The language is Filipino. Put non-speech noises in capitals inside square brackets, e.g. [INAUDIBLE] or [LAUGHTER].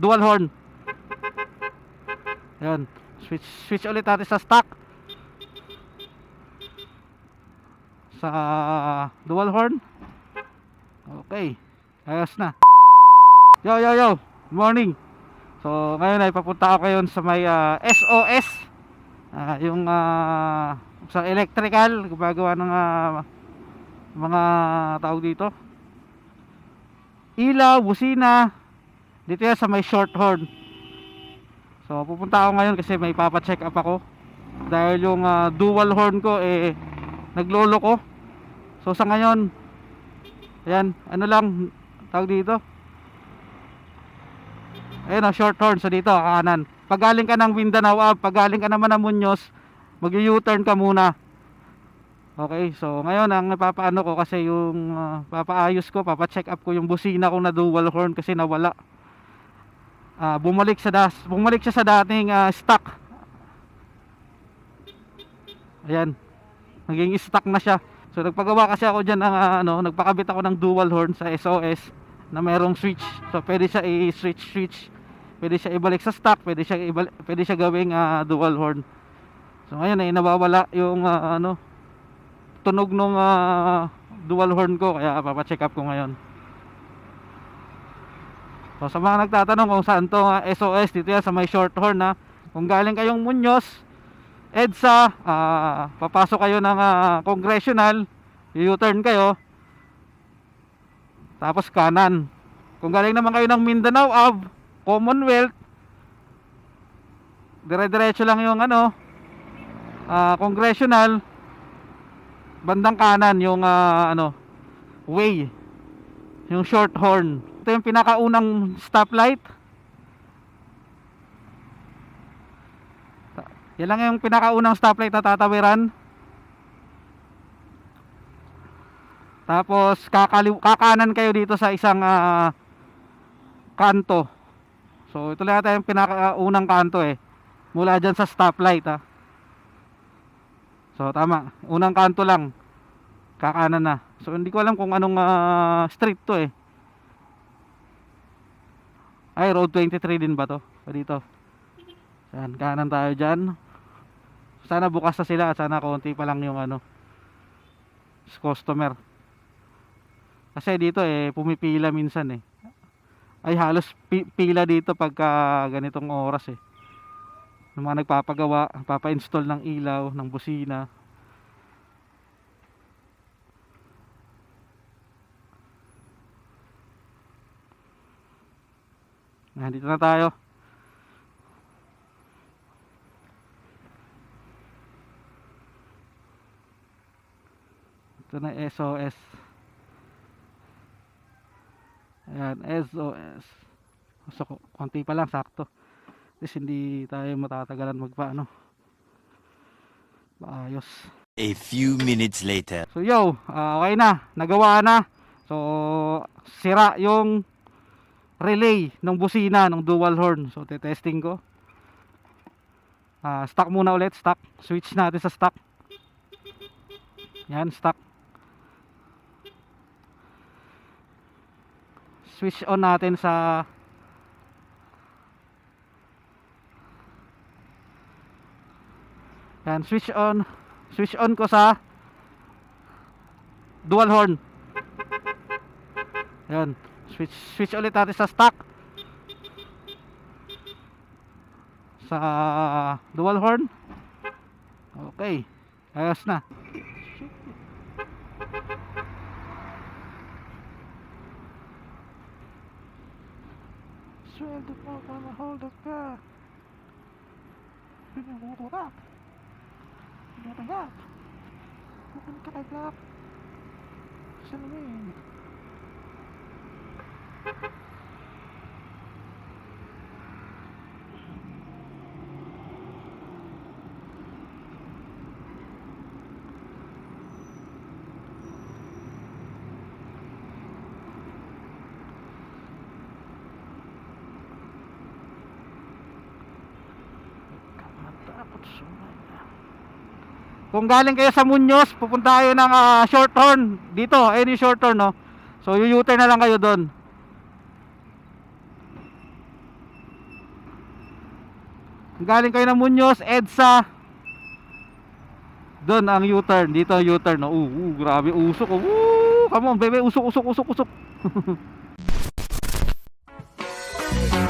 dual horn. Yan. Switch switch ulit natin sa stock. Sa dual horn. Okay. Ayos na. Yo yo yo. Morning. So ngayon ay papunta ako ngayon sa may ah, SOS. Ah, yung ah, sa electrical gumagawa ng ah, mga tawag dito. Ilaw, busina. Dito yan sa may short horn. So pupunta ako ngayon kasi may papa-check up ako. Dahil yung ah, dual horn ko eh naglolo ko. So sa ngayon Ayan, ano lang tawag dito. Ayun oh, short horn so dito kanan. Pag galing ka ng Mindanao, ah, pag galing ka naman ng Muñoz, mag-U-turn ka muna. Okay, so ngayon ang napapaano ko kasi yung ah, papaayos ko, papa-check up ko yung busina ko na dual horn kasi nawala. Ah, bumalik sa das, bumalik siya sa dating ah, stock. Ayan. Naging stock na siya. So nagpagawa kasi ako diyan ng ah, ano, nagpakabit ako ng dual horn sa SOS na merong switch. So pwede siya i-switch switch. Pwede siya ibalik sa stock, pwede siya ibalik, pwede siya gawing ah, dual horn. So ngayon ay nawawala yung ah, ano tunog nung ah, dual horn ko kaya papa-check up ko ngayon. So sa mga nagtatanong kung saan to ah, SOS dito yan sa may short horn na kung galing kayong Muñoz, EDSA, ah, papasok kayo ng ah, congressional, u-turn kayo, tapos kanan. Kung galing naman kayo ng Mindanao Ave, Commonwealth, dire-diretso lang yung ano, ah, congressional, bandang kanan yung ah, ano, way, yung short horn. Ito yung pinakaunang stoplight. Yan lang yung pinakaunang stoplight na tatawiran. Tapos kakanan kayo dito sa isang ah, kanto. So ito lang yung pinakaunang kanto eh. Mula dyan sa stoplight ha. So tama, unang kanto lang. Kakanan na. So hindi ko alam kung anong ah, street to eh. Ay, road 23 din ba to? Dito. Yan, kanan tayo dyan. Sana bukas na sila at sana konti pa lang yung ano customer. Kasi dito eh pumipila minsan eh. Ay halos pi- pila dito pagka ganitong oras eh. Yung mga nagpapagawa, papa-install ng ilaw, ng busina. Nandito na tayo. Ito na SOS. Ayan, SOS. So, konti pa lang, sakto. At hindi tayo matatagalan magpaano. Maayos. A few minutes later. So, yo, ah, okay na. Nagawa na. So, sira yung relay ng busina ng dual horn. So, testing ko. Ah, stock muna ulit, stock. Switch natin sa stock. Yan, stock. Switch on natin sa Yan, switch on. Switch on ko sa dual horn. Yan. Switch switch ulit natin sa stock. Sa dual horn. Okay. Ayos na. Sweldo pa pa na hold up ka. Pinagutulak. Pinagutulak. Bukan ka naglak. Saan Kung galing kayo sa Muñoz, pupunta kayo ng ah, short horn. Dito, yung short horn, no? So, yu-turn na lang kayo doon. Galing kayo ng Muñoz, EDSA. Doon ang U-turn, dito ang U-turn. Oh, uh, uh, grabe usok. Oh. Uh, come on, bebe, usok, usok, usok, usok. [LAUGHS]